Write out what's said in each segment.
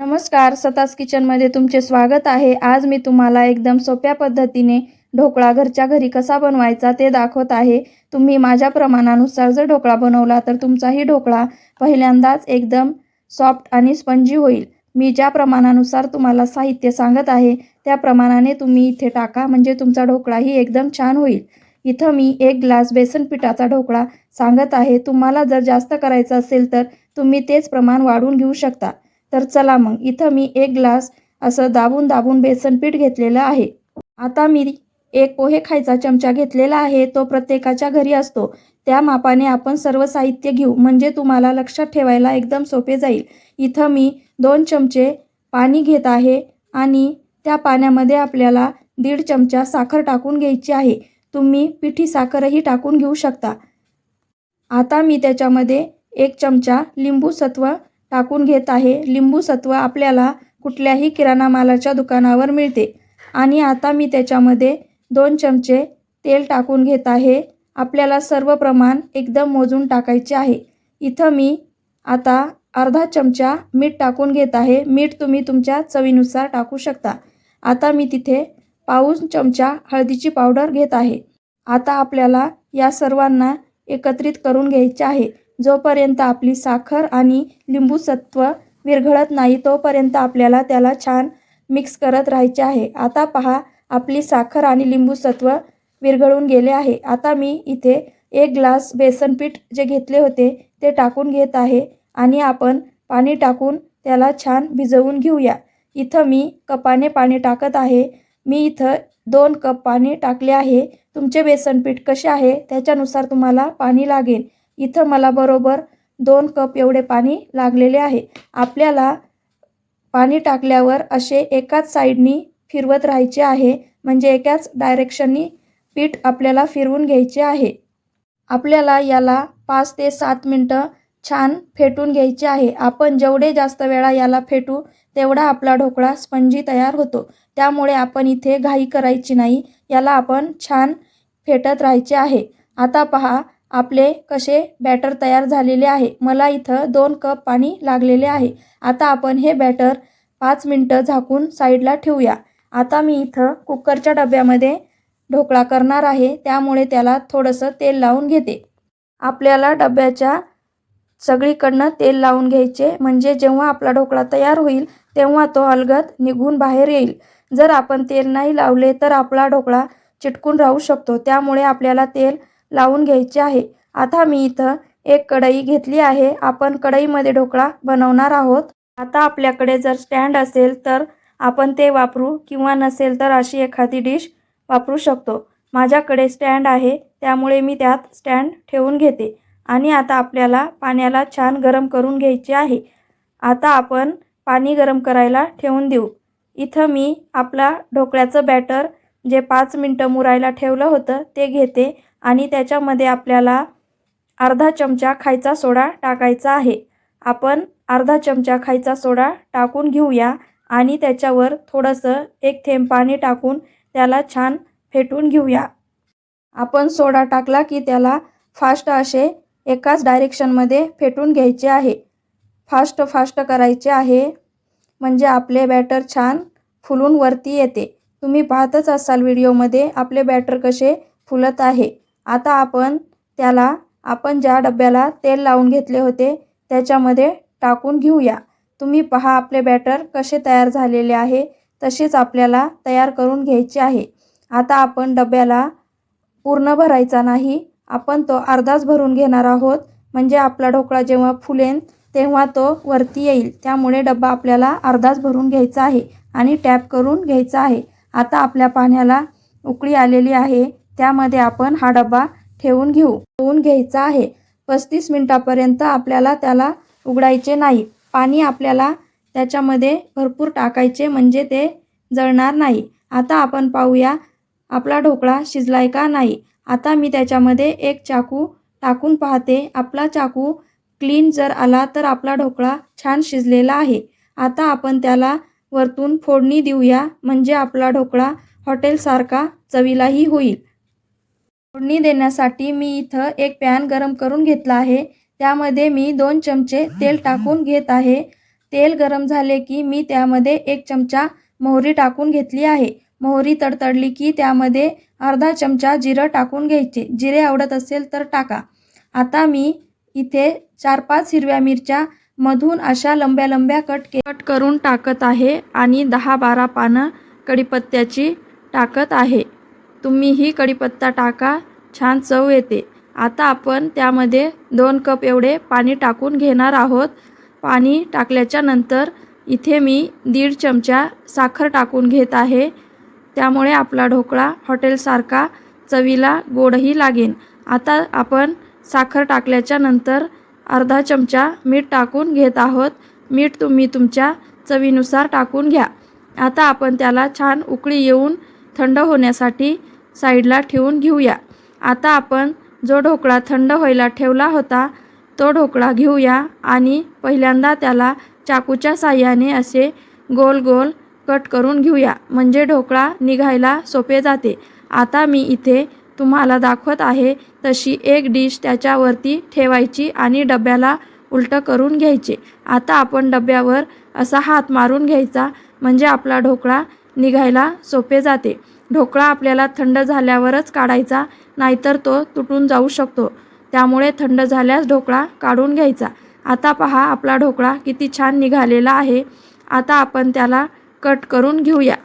नमस्कार सतास किचनमध्ये तुमचे स्वागत आहे. आज मी तुम्हाला एकदम सोप्या पद्धतीने ढोकळा घरच्या घरी कसा बनवायचा ते दाखवत आहे. तुम्ही माझ्या प्रमाणानुसार जर ढोकळा बनवला तर तुमचाही ढोकळा पहिल्यांदाच एकदम सॉफ्ट आणि स्पंजी होईल. मी ज्या प्रमाणानुसार तुम्हाला साहित्य सांगत आहे त्या प्रमाणाने तुम्ही इथे टाका म्हणजे तुमचा ढोकळाही एकदम छान होईल. इथं मी एक ग्लास बेसन पिठाचा ढोकळा सांगत आहे. तुम्हाला जर जास्त करायचं असेल तर तुम्ही तेच प्रमाण वाढवून घेऊ शकता. तर चला मग इथं मी एक ग्लास असं दाबून दाबून बेसन पीठ घेतलेलं आहे. आता मी एक पोहे खायचा चमचा घेतलेला आहे तो प्रत्येकाच्या घरी असतो. त्या मापाने आपण सर्व साहित्य घेऊ म्हणजे तुम्हाला लक्षात ठेवायला एकदम सोपे जाईल. इथं मी दोन चमचे पाणी घेत आहे आणि त्या पाण्यामध्ये आपल्याला दीड चमचा साखर टाकून घ्यायची आहे. तुम्ही पिठी साखरही टाकून घेऊ शकता. आता मी त्याच्यामध्ये एक चमचा लिंबू सत्व टाकून घेत आहे. लिंबू सत्व आपल्याला कुठल्याही किराणा मालाच्या दुकानावर मिळते. आणि आता मी त्याच्यामध्ये दोन चमचे तेल टाकून घेत आहे. आपल्याला सर्व प्रमाण एकदम मोजून टाकायचे आहे. इथं मी आता अर्धा चमचा मीठ टाकून घेत आहे. मीठ तुम्ही तुमच्या चवीनुसार टाकू शकता. आता मी तिथे पाऊस चमचा हळदीची पावडर घेत आहे. आता आपल्याला या सर्वांना एकत्रित करून घ्यायचे आहे. जोपर्यंत आपली साखर आणि लिंबू सत्व विरघळत नाही तोपर्यंत आपल्याला त्याला छान मिक्स करत राहायचे आहे. आता पहा आपली साखर आणि लिंबू सत्व विरघळून गेले आहे. आता मी इथे एक ग्लास बेसन पीठ जे घेतले होते ते टाकून घेत आहे आणि आपण पाणी टाकून त्याला छान भिजवून घेऊया. इथं मी कपाने पाणी टाकत आहे. मी इथं दोन कप पाणी टाकले आहे. तुमचे बेसन पीठ कसे आहे त्याच्यानुसार तुम्हाला पाणी लागेल. इथं मला बरोबर दोन कप एवढे पाणी लागलेले आहे. आपल्याला पाणी टाकल्यावर असे एकाच साईडनी फिरवत राहायचे आहे. म्हणजे एकाच डायरेक्शननी पीठ आपल्याला फिरवून घ्यायचे आहे. आपल्याला याला पाच ते सात मिनटं छान फेटून घ्यायचे आहे. आपण जेवढे जास्त वेळा याला फेटू तेवढा आपला ढोकळा स्पंजी तयार होतो. त्यामुळे आपण इथे घाई करायची नाही. याला आपण छान फेटत राहायचे आहे. आता पहा आपले कसे बॅटर तयार झालेले आहे? मला इथं दोन कप पाणी लागलेले आहे. आता आपण हे बॅटर पाच मिनटं झाकून साईडला ठेवूया. आता मी इथं कुकरच्या डब्यामध्ये ढोकळा करणार आहे. त्यामुळे त्याला थोडंसं तेल लावून घेते. आपल्याला डब्याच्या सगळीकडनं तेल लावून घ्यायचे. म्हणजे जेव्हा आपला ढोकळा तयार होईल तेव्हा तो अलगद निघून बाहेर येईल. जर आपण तेल नाही लावले तर आपला ढोकळा चिटकून राहू शकतो. त्यामुळे आपल्याला तेल लावून घ्यायचे आहे. आता मी इथं एक कढई घेतली आहे. आपण कढईमध्ये ढोकळा बनवणार आहोत. आता आपल्याकडे जर स्टँड असेल तर आपण ते वापरू किंवा नसेल तर अशी एखादी डिश वापरू शकतो. माझ्याकडे स्टँड आहे. त्यामुळे मी त्यात स्टँड ठेवून घेते. आणि आता आपल्याला पाण्याला छान गरम करून घ्यायचे आहे. आता आपण पाणी गरम करायला ठेवून देऊ. इथं मी आपला ढोकळ्याचं बॅटर जे पाच मिनटं मुरायला ठेवलं होतं ते घेते. आणि त्याच्यामध्ये आपल्याला अर्धा चमचा खायचा सोडा टाकायचा आहे. आपण अर्धा चमचा खायचा सोडा टाकून घेऊया आणि त्याच्यावर थोडंसं एक थेंब पाणी टाकून त्याला छान फेटून घेऊया. आपण सोडा टाकला की त्याला फास्ट असे एकाच डायरेक्शनमध्ये फेटून घ्यायचे आहे. फास्ट फास्ट करायचे आहे. म्हणजे आपले बॅटर छान फुलून वरती येते. तुम्ही पाहतच असाल व्हिडिओमध्ये आपले बॅटर कसे फुलत आहे. आता आपण त्याला आपण ज्या डब्याला तेल लावून घेतले होते त्याच्यामध्ये टाकून घेऊया. तुम्ही पहा आपले बॅटर कसे तयार झालेले आहे तसेच आपल्याला तयार करून घ्यायचे आहे. आता आपण डब्याला पूर्ण भरायचा नाही आपण तो अर्धाच भरून घेणार आहोत. म्हणजे आपला ढोकळा जेव्हा फुलेन तेव्हा तो वरती येईल. त्यामुळे डब्बा आपल्याला अर्धाच भरून घ्यायचा आहे आणि टॅप करून घ्यायचा आहे. आता आपल्या पाण्याला उकळी आलेली आहे. त्यामध्ये आपण हा डबा ठेवून घेऊ. ठेवून घ्यायचा आहे. पस्तीस मिनटापर्यंत आपल्याला त्याला उघडायचे नाही. पाणी आपल्याला त्याच्यामध्ये भरपूर टाकायचे म्हणजे ते जळणार नाही. आता आपण पाहूया आपला ढोकळा शिजलाय का नाही. आता मी त्याच्यामध्ये एक चाकू टाकून पाहते. आपला चाकू क्लीन जर आला तर आपला ढोकळा छान शिजलेला आहे. आता आपण त्याला वरतून फोडणी देऊया. म्हणजे आपला ढोकळा हॉटेलसारखा चवीलाही होईल. फोडणी देण्यासाठी मी इथं एक पॅन गरम करून घेतला आहे. त्यामध्ये मी दोन चमचे तेल टाकून घेत आहे. तेल गरम झाले की मी त्यामध्ये एक चमचा मोहरी टाकून घेतली आहे. मोहरी तडतडली की त्यामध्ये अर्धा चमचा जिरं टाकून घ्यायचे. जिरे आवडत असेल तर टाका. आता मी इथे चार पाच हिरव्या मिरच्या मधून अशा लंब्या लंब्या कट के कट करून टाकत आहे आणि दहा बारा पानं कढीपत्त्याची टाकत आहे. तुम्हीही कढीपत्ता टाका छान चव येते. आता आपण त्यामध्ये दोन कप एवढे पाणी टाकून घेणार आहोत. पाणी टाकल्याच्या नंतर इथे मी दीड चमचा साखर टाकून घेत आहे. त्यामुळे आपला ढोकळा हॉटेलसारखा चवीला गोडही लागेल आता आपण साखर टाकल्याच्या नंतर अर्धा चमचा मीठ टाकून घेत आहोत. मीठ तुम्ही तुमच्या चवीनुसार टाकून घ्या. आता आपण त्याला छान उकळी येऊन थंड होण्यासाठी साईडला ठेवून घेऊया. आता आपण जो ढोकळा थंड व्हायला ठेवला होता तो ढोकळा घेऊया आणि पहिल्यांदा त्याला चाकूच्या साह्याने असे गोल गोल कट करून घेऊया. म्हणजे ढोकळा निघायला सोपे जाते. आता मी इथे तुम्हाला दाखवत आहे तशी एक डिश त्याच्यावरती ठेवायची आणि डब्याला उलटं करून घ्यायचे. आता आपण डब्यावर असा हात मारून घ्यायचा. म्हणजे आपला ढोकळा निघायला सोपे जाते. ढोकळा आपल्याला थंड झाल्यावरच काढायचा नाहीतर तो तुटून जाऊ शकतो. त्यामुळे थंड झाल्यास ढोकळा काढून घ्यायचा. आता पहा आपला ढोकळा किती छान निघालेला आहे. आता आपण त्याला कट करून घेऊया.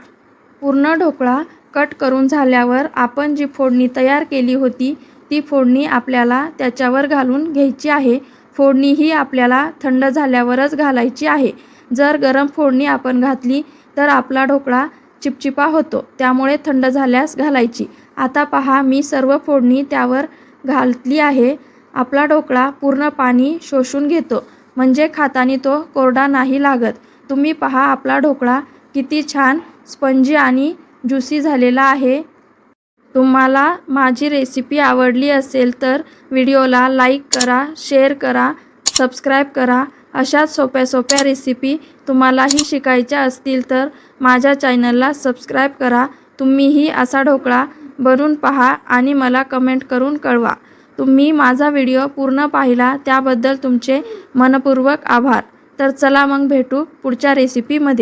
पूर्ण ढोकळा कट करून झाल्यावर आपण जी फोडणी तयार केली होती ती फोडणी आपल्याला त्याच्यावर घालून घ्यायची आहे. फोडणी ही आपल्याला थंड झाल्यावरच घालायची आहे. जर गरम फोडणी आपण घातली तर आपला ढोकळा चिपचिपा होतो. त्यामुळे थंड झाल्यास घालायची. आता पहा मी सर्व फोडणी त्यावर घातली आहे. आपला ढोकळा पूर्ण पाणी शोषून घेतो. म्हणजे खातानी तो कोरडा नाही लागत. तुम्ही पहा आपला ढोकळा किती छान स्पंजी आणि ज्युसी झालेला आहे. तुम्हाला माझी रेसिपी आवडली असेल तर व्हिडिओला लाईक करा शेअर करा सबस्क्राईब करा. अशाच सोप्या सोप्या रेसिपी तुम्हालाही शिकायच्या असतील तर माझ्या चॅनलला सबस्क्राईब करा. तुम्हीही असा ढोकळा बनवून पहा आणि मला कमेंट करून कळवा. तुम्ही माझा व्हिडिओ पूर्ण पाहिला त्याबद्दल तुमचे मनपूर्वक आभार. तर चला मग भेटू पुढच्या रेसिपीमध्ये